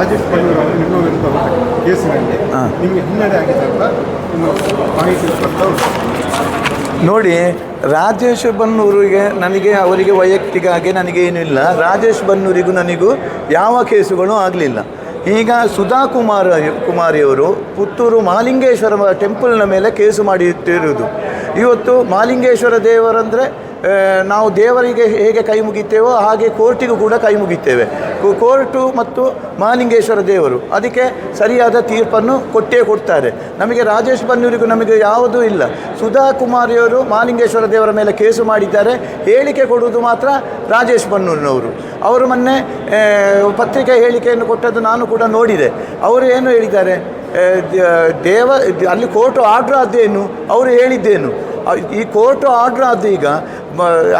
ರಾಜೇಶ್ ಬಣ್ಣೂರು ಅವರು ನಿಮ್ಮ ವಿರುದ್ಧ ಹೊರಟ ಕೇಸಿನಲ್ಲಿ ನಿಮಗೆ ಹಿನ್ನಡೆ ಆಗಿದೆ ಅಂತ ಮಾಹಿತಿ ನೋಡಿ ರಾಜೇಶ್ ಬನ್ನೂರಿಗೆ ನನಗೆ ಅವರಿಗೆ ವೈಯಕ್ತಿಕ ವೈಯಕ್ತಿಕವಾಗಿ ನನಗೇನಿಲ್ಲ ರಾಜೇಶ್ ಬನ್ನೂರಿಗೂ ನನಗೂ ಯಾವ ಕೇಸುಗಳು ಆಗಲಿಲ್ಲ. ಈಗ ಸುಧಾ ಕುಮಾರ ಕುಮಾರಿಯವರು ಪುತ್ತೂರು ಮಾಲಿಂಗೇಶ್ವರ ಟೆಂಪಲ್ನ ಮೇಲೆ ಕೇಸು ಮಾಡಿಟ್ಟಿರುವುದು. ಇವತ್ತು ಮಾಲಿಂಗೇಶ್ವರ ದೇವರಂದರೆ ನಾವು ದೇವರಿಗೆ ಹೇಗೆ ಕೈ ಮುಗಿತೇವೋ ಹಾಗೆ ಕೋರ್ಟಿಗೂ ಕೂಡ ಕೈ ಮುಗಿತೇವೆ. ಕೋರ್ಟು ಮತ್ತು ಮಹಾಲಿಂಗೇಶ್ವರ ದೇವರು ಅದಕ್ಕೆ ಸರಿಯಾದ ತೀರ್ಪನ್ನು ಕೊಟ್ಟೇ ಕೊಡ್ತಾರೆ. ನಮಗೆ ರಾಜೇಶ್ ಬನ್ನೂರಿಗೂ ನಮಗೆ ಯಾವುದೂ ಇಲ್ಲ. ಸುಧಾ ಕುಮಾರಿಯವರು ಮಹಾಲಿಂಗೇಶ್ವರ ದೇವರ ಮೇಲೆ ಕೇಸು ಮಾಡಿದ್ದಾರೆ. ಹೇಳಿಕೆ ಕೊಡುವುದು ಮಾತ್ರ ರಾಜೇಶ್ ಬನ್ನೂರಿನವರು. ಅವರು ಮೊನ್ನೆ ಪತ್ರಿಕೆ ಹೇಳಿಕೆಯನ್ನು ಕೊಟ್ಟದ್ದು ನಾನು ಕೂಡ ನೋಡಿದೆ. ಅವರು ಏನು ಹೇಳಿದ್ದಾರೆ? ದೇವ ಅಲ್ಲಿ ಕೋರ್ಟು ಆರ್ಡ್ರ್ ಆದ್ದೇನು? ಅವರು ಹೇಳಿದ್ದೇನು? ಈ ಕೋರ್ಟ್ ಆರ್ಡ್ರ್ ಆದ್ದು ಈಗ.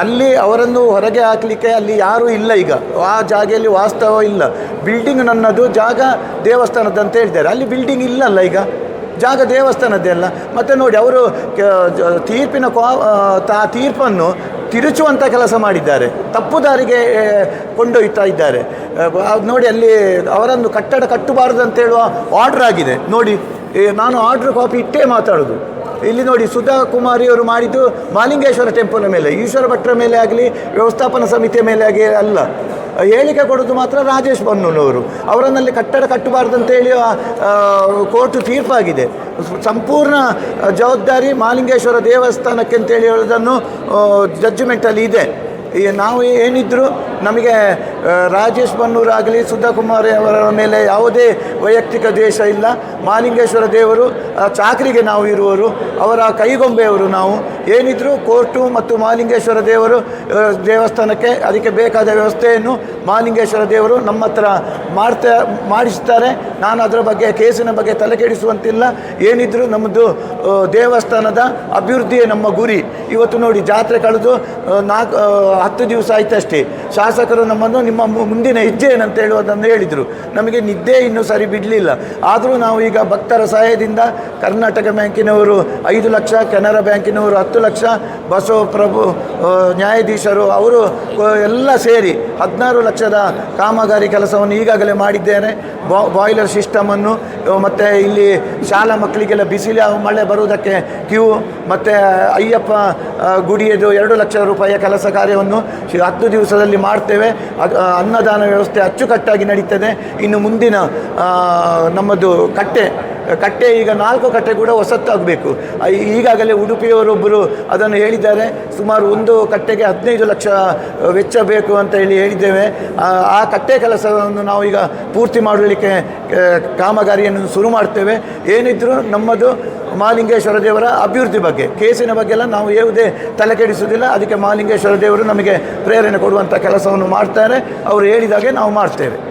ಅಲ್ಲಿ ಅವರನ್ನು ಹೊರಗೆ ಹಾಕಲಿಕ್ಕೆ ಅಲ್ಲಿ ಯಾರೂ ಇಲ್ಲ ಈಗ. ಆ ಜಾಗೆಯಲ್ಲಿ ವಾಸ್ತವ ಇಲ್ಲ. ಬಿಲ್ಡಿಂಗ್ ನನ್ನದು, ಜಾಗ ದೇವಸ್ಥಾನದ ಅಂತ ಹೇಳಿದ್ದಾರೆ ಅಲ್ಲಿ ಬಿಲ್ಡಿಂಗ್ ಇಲ್ಲಲ್ಲ ಈಗ. ಜಾಗ ದೇವಸ್ಥಾನದ್ದೇ ಅಲ್ಲ. ಮತ್ತು ನೋಡಿ, ಅವರು ತೀರ್ಪಿನ ತಾ, ತೀರ್ಪನ್ನು ತಿರುಚುವಂಥ ಕೆಲಸ ಮಾಡಿದ್ದಾರೆ. ತಪ್ಪು ದಾರಿಗೆ ಕೊಂಡೊಯ್ತಾ ಇದ್ದಾರೆ. ನೋಡಿ, ಅಲ್ಲಿ ಅವರನ್ನು ಕಟ್ಟಡ ಕಟ್ಟಬಾರದು ಅಂತ ಹೇಳುವ ಆರ್ಡ್ರ್ ಆಗಿದೆ. ನೋಡಿ ನಾನು ಆರ್ಡ್ರ್ ಕಾಪಿ ಇಟ್ಟೇ ಮಾತಾಡೋದು. ಇಲ್ಲಿ ನೋಡಿ ಸುಧಾ ಕುಮಾರಿಯವರು ಮಾಡಿದ್ದು ಮಾಲಿಂಗೇಶ್ವರ ಟೆಂಪಲ್ ಮೇಲೆ, ಈಶ್ವರ ಭಟ್ರ ಮೇಲೆ ಆಗಲಿ, ವ್ಯವಸ್ಥಾಪನಾ ಸಮಿತಿಯ ಮೇಲೆ ಆಗಲಿ ಅಲ್ಲ. ಹೇಳಿಕೆ ಕೊಡೋದು ಮಾತ್ರ ರಾಜೇಶ್ ಬನ್ನೂನವರು. ಅವರನ್ನಲ್ಲಿ ಕಟ್ಟಡ ಕಟ್ಟಬಾರ್ದು ಹೇಳಿ ಕೋರ್ಟ್ ತೀರ್ಪಾಗಿದೆ. ಸಂಪೂರ್ಣ ಜವಾಬ್ದಾರಿ ಮಾಲಿಂಗೇಶ್ವರ ದೇವಸ್ಥಾನಕ್ಕೆ ಅಂತೇಳಿ ಹೇಳೋದನ್ನು ಜಡ್ಜ್ಮೆಂಟಲ್ಲಿ ಇದೆ. ನಾವು ಏನಿದ್ರು ನಮಗೆ ರಾಜೇಶ್ ಬನ್ನೂರ್ ಆಗಲಿ ಸುಧಾ ಕುಮಾರಿ ಅವರ ಮೇಲೆ ಯಾವುದೇ ವೈಯಕ್ತಿಕ ದ್ವೇಷ ಇಲ್ಲ. ಮಾಲಿಂಗೇಶ್ವರ ದೇವರು ಚಾಕರಿಗೆ ನಾವು ಇರುವರು ಅವರ ಕೈಗೊಂಬೆಯವರು ನಾವು. ಏನಿದ್ರೂ ಕೋರ್ಟು ಮತ್ತು ಮಾಲಿಂಗೇಶ್ವರ ದೇವರು ದೇವಸ್ಥಾನಕ್ಕೆ ಅದಕ್ಕೆ ಬೇಕಾದ ವ್ಯವಸ್ಥೆಯನ್ನು ಮಾಲಿಂಗೇಶ್ವರ ದೇವರು ನಮ್ಮ ಹತ್ರ ಮಾಡ್ತಾ, ಮಾಡಿಸ್ತಾರೆ. ನಾನು ಅದರ ಬಗ್ಗೆ, ಕೇಸಿನ ಬಗ್ಗೆ ತಲೆಕೆಡಿಸುವಂತಿಲ್ಲ ಏನಿದ್ರೂ ನಮ್ಮದು ದೇವಸ್ಥಾನದ ಅಭಿವೃದ್ಧಿಯೇ ನಮ್ಮ ಗುರಿ. ಇವತ್ತು ನೋಡಿ ಜಾತ್ರೆ ಕಳೆದು ನಾಲ್ಕು ಹತ್ತು ದಿವಸ ಆಯ್ತಷ್ಟೇ. ಶಾಸಕರು ನಮ್ಮನ್ನು ನಿಮ್ಮ ಮುಂದಿನ ಹೆಜ್ಜೆ ಏನಂತ ಹೇಳುವುದನ್ನು ಹೇಳಿದರು. ನಮಗೆ ನಿದ್ದೆ ಇನ್ನೂ ಸರಿ ಬಿಡಲಿಲ್ಲ. ಆದರೂ ನಾವು ಈಗ ಭಕ್ತರ ಸಹಾಯದಿಂದ ಕರ್ನಾಟಕ ಬ್ಯಾಂಕಿನವರು ಐದು ಲಕ್ಷ, ಕೆನರಾ ಬ್ಯಾಂಕಿನವರು ಹತ್ತು ಲಕ್ಷ, ಬಸವ ಪ್ರಭು ನ್ಯಾಯಾಧೀಶರು, ಅವರು ಎಲ್ಲ ಸೇರಿ ಹದಿನಾರು ಲಕ್ಷದ ಕಾಮಗಾರಿ ಕೆಲಸವನ್ನು ಈಗಾಗಲೇ ಮಾಡಿದ್ದೇನೆ. ಬಾಯ್ಲರ್ ಸಿಸ್ಟಮನ್ನು ಮತ್ತು ಇಲ್ಲಿ ಶಾಲಾ ಮಕ್ಕಳಿಗೆಲ್ಲ ಬಿಸಿಲ, ಮಳೆ ಬರುವುದಕ್ಕೆ ಕ್ಯೂ, ಮತ್ತು ಅಯ್ಯಪ್ಪ ಗುಡಿಯದು ಎರಡು ಲಕ್ಷ ರೂಪಾಯಿಯ ಕೆಲಸ ಕಾರ್ಯವನ್ನು ಹತ್ತು ದಿವಸದಲ್ಲಿ ಮಾಡ್ತೇವೆ. ಅದು ಅನ್ನದಾನ ವ್ಯವಸ್ಥೆ ಅಚ್ಚುಕಟ್ಟಾಗಿ ನಡೀತದೆ. ಇನ್ನು ಮುಂದಿನ ನಮ್ಮದು ಕಟ್ಟೆ ಕಟ್ಟೆ ಈಗ ನಾಲ್ಕು ಕಟ್ಟೆ ಕೂಡ ಹೊಸತ್ತಾಗಬೇಕು ಈಗಾಗಲೇ ಉಡುಪಿಯವರೊಬ್ಬರು ಅದನ್ನು ಹೇಳಿದ್ದಾರೆ. ಸುಮಾರು ಒಂದು ಕಟ್ಟೆಗೆ ಹದಿನೈದು ಲಕ್ಷ ವೆಚ್ಚ ಬೇಕು ಅಂತ ಹೇಳಿ ಹೇಳಿದ್ದೇವೆ. ಆ, ಕಟ್ಟೆ ಕೆಲಸವನ್ನು ನಾವು ಈಗ ಪೂರ್ತಿ ಮಾಡಲಿಕ್ಕೆ ಕಾಮಗಾರಿಯನ್ನು ಶುರು ಮಾಡ್ತೇವೆ. ಏನಿದ್ರೂ ನಮ್ಮದು ಮಹಾಲಿಂಗೇಶ್ವರ ದೇವರ ಅಭಿವೃದ್ಧಿ ಬಗ್ಗೆ ಕೇಸಿನ ಬಗ್ಗೆ ಎಲ್ಲ ನಾವು ಯಾವುದೇ ತಲೆ ಕೆಡಿಸುವುದಿಲ್ಲ. ಅದಕ್ಕೆ ಮಹಾಲಿಂಗೇಶ್ವರ ದೇವರು ನಮಗೆ ಪ್ರೇರಣೆ ಕೊಡುವಂಥ ಕೆಲಸವನ್ನು ಮಾಡ್ತಾರೆ. ಅವರು ಹೇಳಿದಾಗೆ ನಾವು ಮಾಡ್ತೇವೆ.